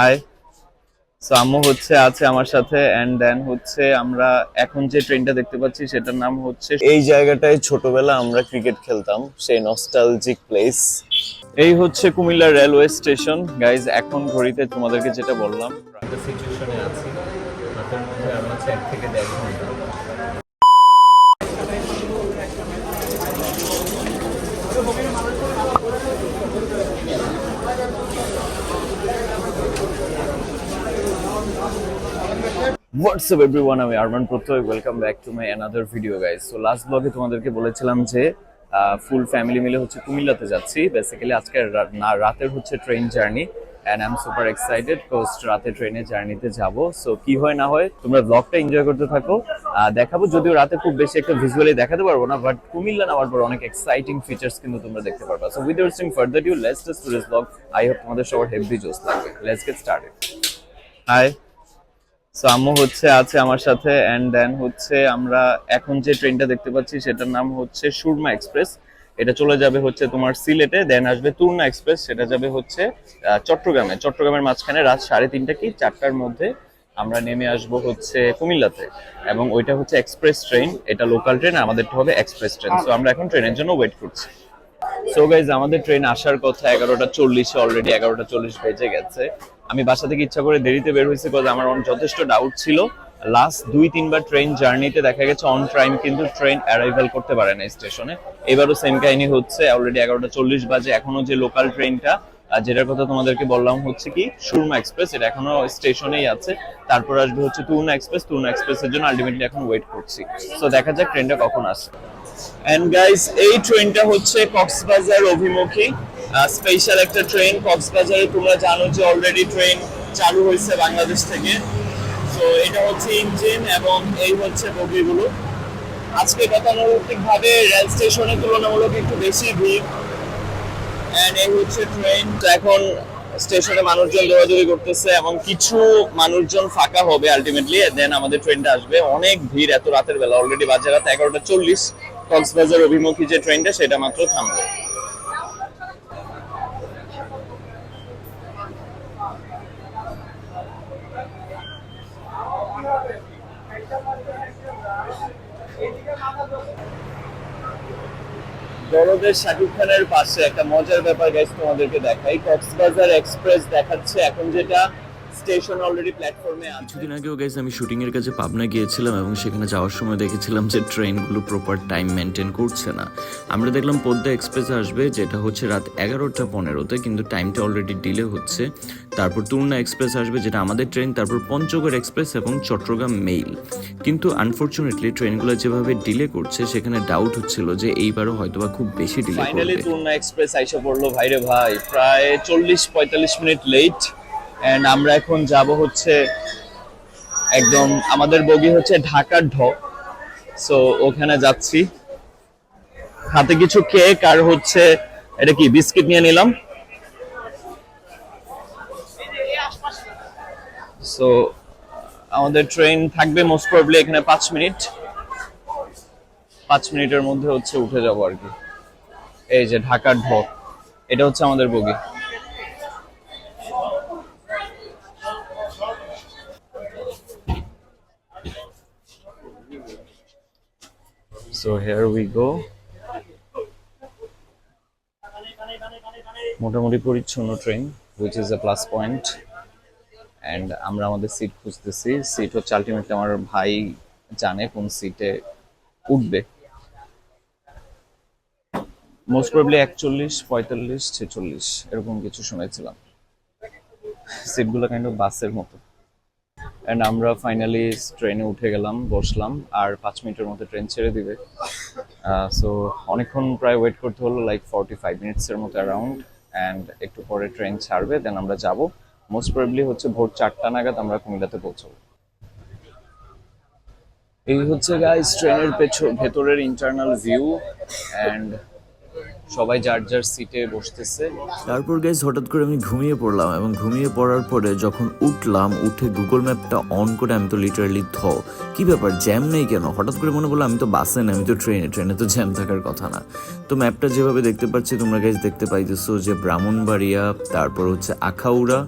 High so আম্মু হচ্ছে, আছে আমার সাথে এন্ড দেন হচ্ছে আমরা এখন যে ট্রেনটা দেখতে পাচ্ছি, সেটার নাম হচ্ছে এই জায়গাটায় ছোটবেলা আমরা ক্রিকেট খেলতাম, সেই নস্টালজিক প্লেস এই হচ্ছে কুমিল্লা রেলওয়ে স্টেশন গাইজ এখন ঘড়িতে তোমাদেরকে যেটা বললাম হোয়াটসঅ্যাপ এভরিওয়ান আমি Arman Pratyay welcome back to my another video guys so last ব্লগে তোমাদেরকে বলেছিলাম যে ফুল ফ্যামিলি মিলে হচ্ছে কুমিল্লাতে যাচ্ছি। বেসিক্যালি আজকে রাতের হচ্ছে train journey and I am super excited coast রাতে ট্রেনে জার্নিতে যাব। সো কি হয় না হয়, তোমরা ব্লগটা এনজয় করতে থাকো। দেখাবো, যদিও রাতে খুব বেশি একটা ভিজুয়ালি দেখাতে পারব না বাট কুমিল্লা নেওয়ার পর অনেক এক্সাইটিং ফিচার্স কিন্তু তোমরা দেখতে পারবা। So without sing further due let's just today's blog I hope তোমাদের সবার হেভি জোস লাগবে। Let's get started hi so আম্মু হচ্ছে, আছে আমার সাথে এন্ড দেন হচ্ছে আমরা এখন যে ট্রেনটা দেখতে পাচ্ছি, সেটার নাম হচ্ছে সুরমা এক্সপ্রেস এটা চলে যাবে হচ্ছে তোমার সিলেটে দেন আসবে তুর্না এক্সপ্রেস সেটা যাবে হচ্ছে চট্টগ্রামে। চট্টগ্রামের মাঝখানে রাত সাড়ে তিনটা কি চারটার মধ্যে আমরা নেমে আসব হচ্ছে কুমিল্লাতে। এবং ওইটা হচ্ছে এক্সপ্রেস ট্রেন এটা লোকাল ট্রেন আমাদেরটা হবে এক্সপ্রেস ট্রেন সো আমরা এখন ট্রেনের জন্য ওয়েট করছি। সো গাইজ আমাদের ট্রেন আসার কথা এগারোটা চল্লিশে অলরেডি এগারোটা চল্লিশ বেজে গেছে। আমি বাসা থেকে ইচ্ছা করে দেরিতে বের হয়েছি কারণ আমার যথেষ্ট ডাউট ছিল। লাস্ট দুই, তিনবার ট্রেন জার্নিতে দেখা গেছে অন টাইম কিন্তু ট্রেন অ্যারাইভাল করতে পারে না স্টেশনে এবারও সেম কাহিনী হচ্ছে অলরেডি এগারোটা চল্লিশ বাজে। এখনও যে লোকাল ট্রেনটা যেটার কথা তোমাদেরকে বললাম হচ্ছে কি, সুরমা এক্সপ্রেস এটা এখনও স্টেশনেই আছে। তারপর আসবে হচ্ছে তুর্না এক্সপ্রেস তুর্না এক্সপ্রেসের জন্য আলটিমেটলি এখন ওয়েট করছি। তো দেখা যাক ট্রেনটা কখন আসে। এন্ড গাইস এই ট্রেনটা হচ্ছে কক্সবাজার অভিমুখী স্পেশাল একটা ট্রেন কক্সবাজারে তোমরা জানো যে অলরেডি ট্রেন চালু হয়েছে বাংলাদেশ থেকে। তো এটা হচ্ছে ইঞ্জিন এবং এই হচ্ছে বগিগুলো। আজকে গতানুগতিক ভাবে রেল স্টেশনের তুলনামূলক একটু বেশি ভিড়। এন্ড এই হচ্ছে ট্রেন এখন স্টেশনে মানুষজন দৌড়াদৌড়ি করতেছে এবং কিছু মানুষজন ফাঁকা হবে আলটিমেটলি দেন আমাদের ট্রেনটা আসবে। অনেক ভিড় এত রাতের বেলা অলরেডি বাজে রাত এগারোটা চল্লিশ। কক্সবাজার অভিমুখী যে ট্রেনটা সেটা মাত্র থামবে। বড়দের শাকিব খানের পাশে একটা মজার ব্যাপার গাইস তোমাদেরকে দেখাই। কক্সবাজার এক্সপ্রেস দেখাচ্ছে। এখন যেটা স্টেশন অলরেডি প্ল্যাটফর্মে আছে। কিছুদিন আগেও গাইজ আমি শুটিং এর কাছে পাবনা গিয়েছিলাম এবং সেখানে যাওয়ার সময় দেখেছিলাম যে ট্রেনগুলো প্রপার টাইম মেনটেন করছে না। আমরা দেখলাম পদ্মা এক্সপ্রেস আসবে যেটা হচ্ছে রাত এগারোটা পনেরোতে কিন্তু টাইমটা অলরেডি ডিলে হচ্ছে। তারপর তুর্না এক্সপ্রেস আসবে যেটা আমাদের ট্রেন তারপর পঞ্চগড় এক্সপ্রেস এবং চট্টগ্রাম মেইল কিন্তু আনফর্চুনেটলি ট্রেনগুলো যেভাবে ডিলে করছে সেখানে ডাউট হচ্ছিল যে এইবারও হয়তোবা খুব বেশি ডিলে ফাইনালি তুর্না এক্সপ্রেস আইসা পড়ল ভাইরে ভাই প্রায় চল্লিশ পঁয়তাল্লিশ মিনিট লেট এন্ড আমরা এখন যাব হচ্ছে একদম, আমাদের বগি হচ্ছে ঢাকার ঢ। সো ওখানে যাচ্ছি। হাতে কিছু কেক আর হচ্ছে, এটা কি, বিস্কিট নিয়ে নিলাম। সো আমাদের ট্রেন থাকবে মোস্ট প্রবলি এখানে পাঁচ মিনিট। পাঁচ মিনিটের মধ্যে হচ্ছে উঠে যাব আর কি। এই যে ঢাকার ঢ। এটা হচ্ছে আমাদের বগি। সো হেয়ার উই গো মোটামুটি পরিচ্ছন্ন train which is a plus point and আমরা আমাদের সিট খুঁজতেছি। সিট হচ্ছে আলটিমেটলি আমার ভাই জানে কোন সিটে উঠবে। মোস্ট প্রবলি একচল্লিশ, পঁয়তাল্লিশ, ছেচল্লিশ, এরকম কিছু শুনেছিলাম। সিটগুলো কাইন্ড অফ বাসের মতো। অ্যান্ড আমরা ফাইনালি ট্রেনে উঠে গেলাম, বসলাম, আর পাঁচ মিনিটের মধ্যে ট্রেন ছেড়ে দিবে। সো অনেকক্ষণ প্রায় ওয়েট করতে হলো লাইক ফর্টি ফাইভ মিনিটসের মতো অ্যারাউন্ড অ্যান্ড একটু পরে ট্রেন ছাড়বে দেন আমরা যাব। মোস্ট প্রবলি হচ্ছে ভোর চারটা নাগাদ আমরা কুমিল্লাতে পৌঁছবো। এই হচ্ছে গাইস ট্রেনের পেছন ভেতরের ইন্টারনাল ভিউ অ্যান্ড সবাই যার যার সিটে বসতেছে। তারপর গাইজ হঠাৎ করে আমি ঘুমিয়ে পড়লাম এবং ঘুমিয়ে পড়ার পরে যখন উঠলাম, উঠে গুগল ম্যাপটা অন করে আমি তো লিটারালি থ কি ব্যাপার জ্যাম নেই কেন? হঠাৎ করে মনে পড়ল আমি তো বাসে না, আমি তো ট্রেনে ট্রেনে তো জ্যাম থাকার কথা না। তো ম্যাপটা যেভাবে দেখতে পাচ্ছি, তোমরা গাইজ দেখতে পাইতেছো যে ব্রাহ্মণবাড়িয়া, তারপর হচ্ছে আখাউড়া,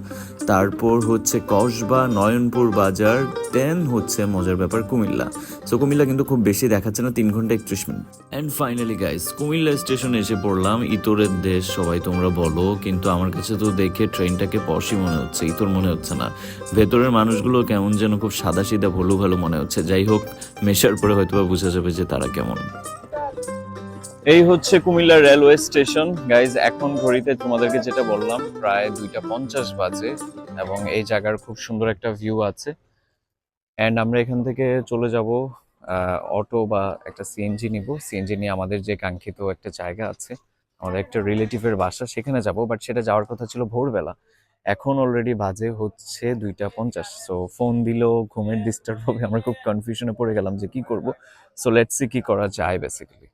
তারপর হচ্ছে কসবা, নয়নপুর বাজার দেন হচ্ছে মজার ব্যাপার কুমিল্লা। সো কুমিল্লা কিন্তু খুব বেশি দেখাচ্ছে না তিন ঘণ্টা একত্রিশ minute. And finally guys Cumilla স্টেশনে এসে পড়লাম ইতরের দেশ সবাই তোমরা বলো কিন্তু আমার কাছে তো দেখে ট্রেনটাকে পশি মনে হচ্ছে ইতর মনে হচ্ছে না। ভেতরের মানুষগুলো কেমন যেন খুব সাদা সিধা ভলু ভালো মনে হচ্ছে। যাই হোক মেশার পরে হয়তো বা বোঝা যাবে যে তারা কেমন। এই হচ্ছে কুমিল্লা রেলওয়ে স্টেশন। গাইজ এখন ঘড়িতে তোমাদেরকে যেটা বললাম প্রায় দুইটা পঞ্চাশ বাজে এবং এই জায়গার খুব সুন্দর একটা ভিউ আছে। অ্যান্ড আমরা এখান থেকে চলে যাব অটো বা একটা সিএনজি নিব। সিএনজি নিয়ে আমাদের যে কাঙ্ক্ষিত একটা জায়গা আছে, আমাদের একটা রিলেটিভের বাসা, সেখানে যাব। বাট সেটা যাওয়ার কথা ছিল ভোরবেলা। এখন অলরেডি বাজে হচ্ছে দুইটা পঞ্চাশ। সো ফোন দিলেও ঘুমের ডিস্টার্ব হবে। আমরা খুব কনফিউশনে পড়ে গেলাম যে কি করব। সো লেটস সি কি করা যায় বেসিক্যালি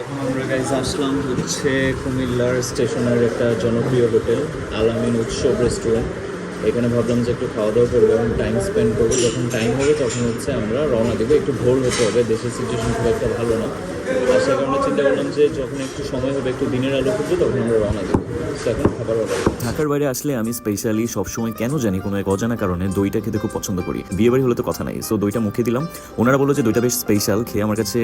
এখন আমরা গাইজ আসলাম হচ্ছে কুমিল্লার স্টেশনের একটা জনপ্রিয় হোটেল, আলামিন উৎসব রেস্টুরেন্ট এখানে ভাবলাম যে একটু খাওয়া দাওয়া করব এবং টাইম স্পেন্ড করব। যখন টাইম হবে তখন হচ্ছে আমরা রওনা দেবো। একটু ভোর হতে হবে, দেশের সিচুয়েশন খুব একটা ভালো না। আর সে কারণে চিন্তা করলাম যে যখন একটু সময় হবে, একটু দিনের আলো খুঁজবো তখন আমরা রওনা দেবো। খাবার ঢাকার বাইরে আসলে আমি স্পেশালি সবসময় কেন জানি কোনো এক অজানা কারণে দইটা খেতে খুব পছন্দ করি। বিয়ে বাড়ি হলে তো কথা নাই। সো দইটা মুখে দিলাম। ওনারা বলল যে দইটা বেশ স্পেশাল খেয়ে আমার কাছে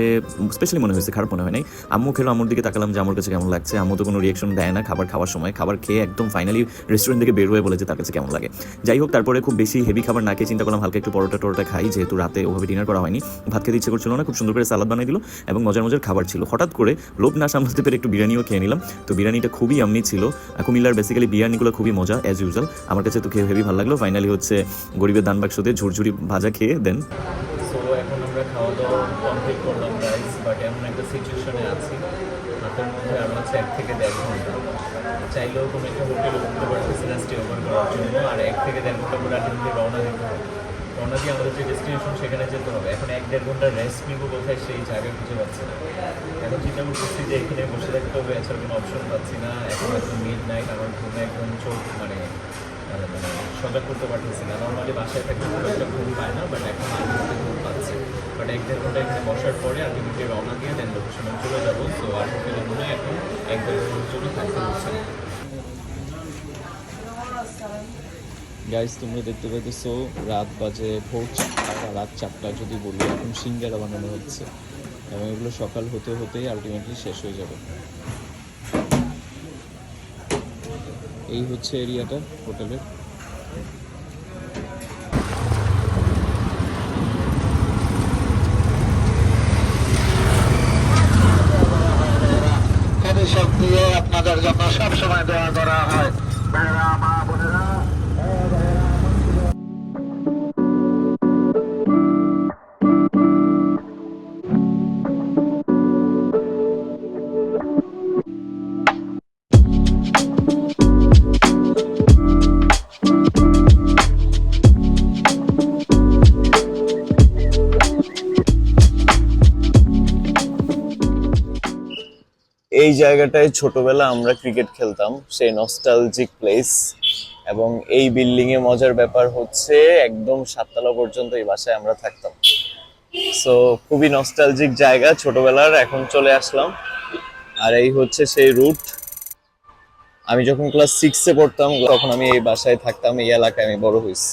স্পেশালি মনে হয়েছে, খারাপ মনে হয় নাই। আম্মু খেলো, আম্মুর দিকে তাকালাম যে আমার কাছে কেমন লাগছে। আম্মু তো কোনো রিয়েকশন দেয় না। খাবার খাওয়ার সময়, খাবার খেয়ে একদম ফাইনালি রেস্টুরেন্ট থেকে বের হয়ে বলে যে তার কাছে কেমন লাগে যাই হোক, তারপরে খুব বেশি হেভি খাবার না খেয়ে চিন্তা করলাম হালকা একটু পরোটা টরোটা খাই, যেহেতু রাতে ওভাবে ডিনার করা হয়নি। ভাত খেতে ইচ্ছে করছিল না, খুব সুন্দর করে সালাদ বানিয়ে দিল এবং মজার মজার খাবার ছিল। হঠাৎ করে লোভ না সামলাতে পেরে একটু বিরিয়ানিও খেয়ে নিলাম। তো বিরিয়ানিটা খুবই আমনি ছিল। কুমিল্লার বেসিক্যালি বিরিয়ানিগুলো খুবই মজা অ্যাজ ইউজুয়াল আমার কাছে তো খেয়ে হেভি ভালো লাগল। ফাইনালি হচ্ছে গরিবের দান বাক্স দিয়ে ঝুরঝুরি ভাজা খেয়ে দেন এখন আমরা খাওয়া দাওয়া কমপ্লিট করলাম। এমন একটা সিচুয়েশনে আছি হাতের মধ্যে আরও আছে এক থেকে দেড় ঘণ্টা। চাইলেও কোনো একটা হোটেল উঠতে পারতেছি না স্টে ওভার করার জন্য, আর এক থেকে দেড় ঘণ্টা পরে আলটিমেটলি রওনা দিতে হবে। রওনা দিয়ে আমাদের যে ডেস্টিনেশন সেখানে যেতে হবে। এখন এক দেড় ঘণ্টা রেস্ট নিব কোথায়, সেই জায়গা খুঁজে পাচ্ছি না। এখন চিন্তা করতেছি যে এখানে বসে থাকতে হবে, এছাড়া কোনো অপশন পাচ্ছি না। এখন একদম মিড নাইট আমার ঘুমে একদম চোখ মানে মানে মানে সজাগ করতে পারতেছি না। নর্মালি বাসায় থাকলে খুব একটা ঘুম পায় না বাট এখন ঘুম পাচ্ছে বাট এক দেড় ঘণ্টা এখানে বসার পরে আমি আলটিমেটলি রওনা দিয়ে দেন লোকেশনে চলে যাব তো আর মনে এখন এক দেড় ঘণ্টার জন্য থাকতে হচ্ছে গাইস তোমরা দেখতে পাইতেছো, রাত বাজে ভোর চারটা, রাত চারটা যদি বলি, এখন সিঙ্গারা বানানো হচ্ছে। এবং এগুলো সকাল হতে হতেই আলটিমেটলি শেষ হয়ে যাবে। এই হচ্ছে এরিয়াটা, হোটেলের খুবই শক্তি দিয়ে আপনাদের জন্য সবসময় দোয়া করা হয় এই জায়গাটায় ছোটবেলা আমরা ক্রিকেট খেলতাম, সেই নস্টালজিক প্লেস এবং এই বিল্ডিং এ মজার ব্যাপার হচ্ছে, একদম সাততলা পর্যন্ত এই বাসায় আমরা থাকতাম। সো খুবই নস্টালজিক জায়গা ছোটবেলার, এখন চলে আসলাম। আর এই হচ্ছে সেই রুট আমি যখন ক্লাস সিক্সে পড়তাম, তখন আমি এই বাসায় থাকতাম, এই এলাকায় আমি বড় হয়েছি।